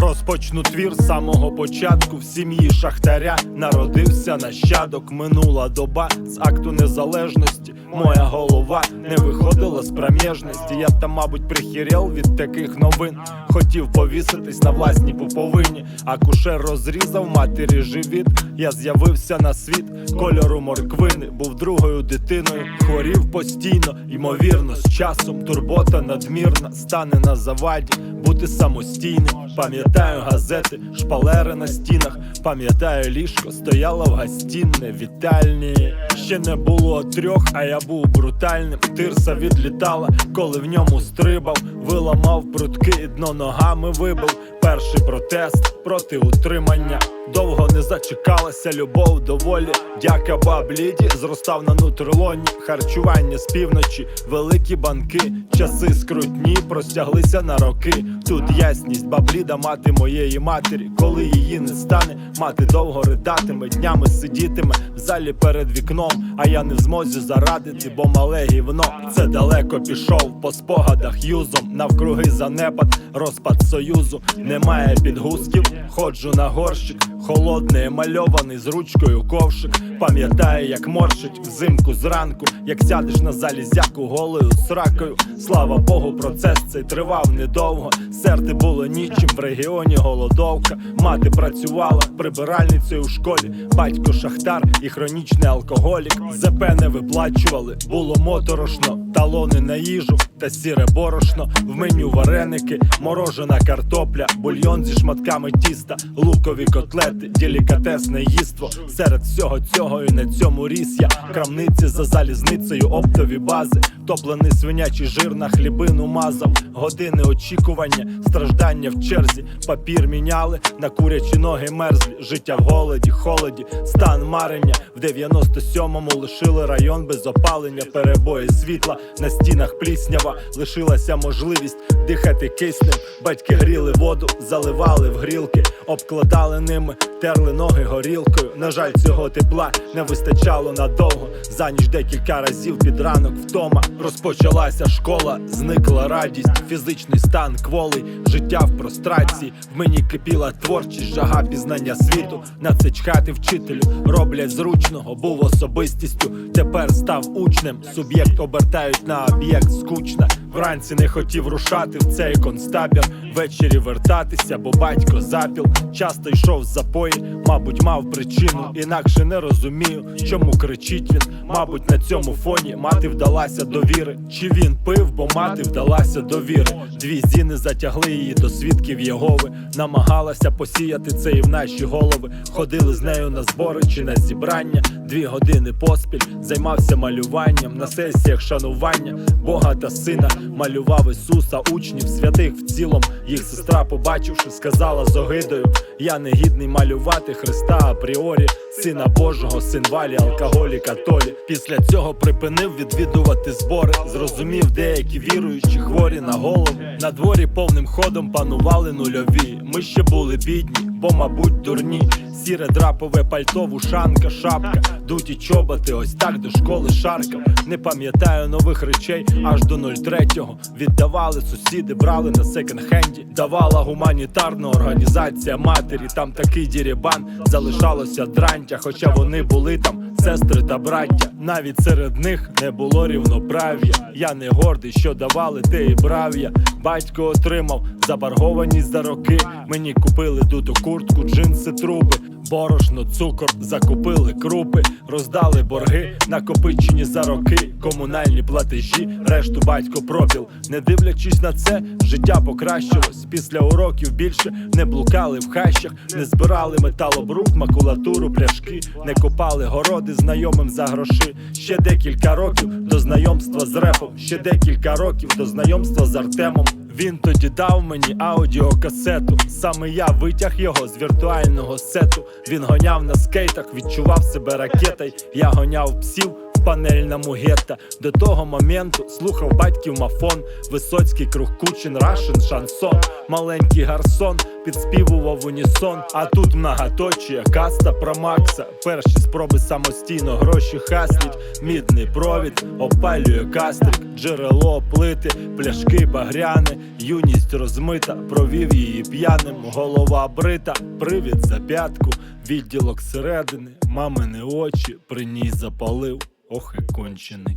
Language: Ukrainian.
Розпочну твір з самого початку в сім'ї шахтаря народився нащадок. Минула доба з акту незалежності. Моя голова не виходила з проміжності. Я там, мабуть, прихірел від таких новин. Хотів повіситись на власній пуповині. Акушер розрізав матері живіт. Я з'явився на світ кольору морквини. Був другою дитиною, хворів постійно, ймовірно, з часом турбота надмірна стане на заваді. Бути самостійним, пам'ятаю газети, шпалери на стінах, пам'ятаю ліжко, стояло в гостінне вітальні. Ще не було трьох, а я був брутальним. Тирса відлітала, коли в ньому стрибав, виламав прутки, і дно ногами вибив. Перший протест проти утримання. Довго не зачекалася любов до волі. Дяка бабліді зростав на нутрилоні. Харчування з півночі, великі банки, часи скрутні, простяглися на роки. Тут ясність бабліда мати моєї матері. Коли її не стане, мати довго ридатиме, днями сидітиме в залі перед вікном. А я не в змозі зарадити, бо мале гівно. Це далеко пішов по спогадах юзом. Навкруги занепад, розпад союзу. Немає підгузків, ходжу на горщик. Холодний, мальований з ручкою ковшик. Пам'ятаю, як морщить взимку зранку, як сядеш на залізяку голою сракою. Слава Богу, процес цей тривав недовго. Серти було нічим в регіоні голодовка. Мати працювала прибиральницею в школі. Батько шахтар і хронічний алкоголік. ЗП не виплачували, було моторошно. Талони на їжу та сіре борошно. В меню вареники, морожена картопля, бульйон зі шматками тіста, лукові котлети, делікатесне їство. Серед всього цього і на цьому ріс я крамниці за залізницею, оптові бази, топлений свинячий жир на хлібину мазав, години очікування, страждання в черзі, папір міняли, на курячі ноги мерзлі, життя в голоді, холоді, стан марення. В 97-му лишили район без опалення, перебої світла на стінах пліснява. Лишилася можливість дихати киснем. Батьки гріли воду, заливали в грілки, обкладали ними, терли ноги горілкою. На жаль, цього тепла не вистачало надовго. За ніч декілька разів під ранок втома розпочалася школа, зникла радість, фізичний стан кволий, життя в прострації. В мені кипіла творчість, жага пізнання світу. На це чхати вчителю роблять зручного, був особистістю. Тепер став учнем. Суб'єкт обертають на об'єкт скучно. Вранці не хотів рушати в цей концтабір. Ввечері вертатися, бо батько запіл. Часто йшов з запої, мабуть, мав причину. Інакше не розумію, чому кричить він. Мабуть, на цьому фоні мати вдалася до віри. Чи він пив, бо мати вдалася до віри. Дві зіни затягли її до свідків Єгови. Намагалася посіяти це і в наші голови. Ходили з нею на збори чи на зібрання. Дві години поспіль займався малюванням на сесіях шанування Бога та сина. Малював Ісуса, учнів святих в цілому. Їх сестра, побачивши, сказала з огидою: Я не гідний малювати Христа апріорі, сина Божого, син валі, алкоголіка Толі. Після цього припинив відвідувати збори. Зрозумів, деякі віруючі хворі на голову. На дворі повним ходом панували нульові. Ми ще були бідні, бо, мабуть, дурні. Сіре драпове пальто, вушанка, шапка, дуті чоботи, ось так до школи шаркав. Не пам'ятаю нових речей аж до 03-го. Віддавали сусіди, брали на секонд-хенді. Давала гуманітарна організація матері. Там такий дірібан залишалося дрантя, хоча вони були там. Сестри та браття, навіть серед них не було рівноправ'я. Я не гордий, що давали те і брав я. Батько отримав заборгованість за роки. Мені купили дуту куртку, джинси, труби. Борошно, цукор, закупили крупи, роздали борги, накопичені за роки, комунальні платежі, решту батько пропіл. Не дивлячись на це, життя покращилось. Після уроків більше не блукали в хащах, не збирали металобрук, макулатуру, пляшки, не копали городи знайомим за гроші. Ще декілька років до знайомства з репом, ще декілька років до знайомства з Артемом. Він тоді дав мені аудіокасету. Саме я витяг його з віртуального сету. Він гоняв на скейтах, відчував себе ракетою. Я гоняв псів в панельному гетто. До того моменту слухав батьків мафон. Висоцький круг Кучин, Рашин, шансон. Маленький гарсон підспівував унісон. А тут многоточія, каста про Макса. Перші спроби самостійно гроші хаслять Мідний провід опалює кастрик. Джерело плити, пляшки багряни Юність розмита, провів її п'яним. Голова брита, привід за п'ятку. Відділок середини, мамини очі При ній запалив, ох і кончений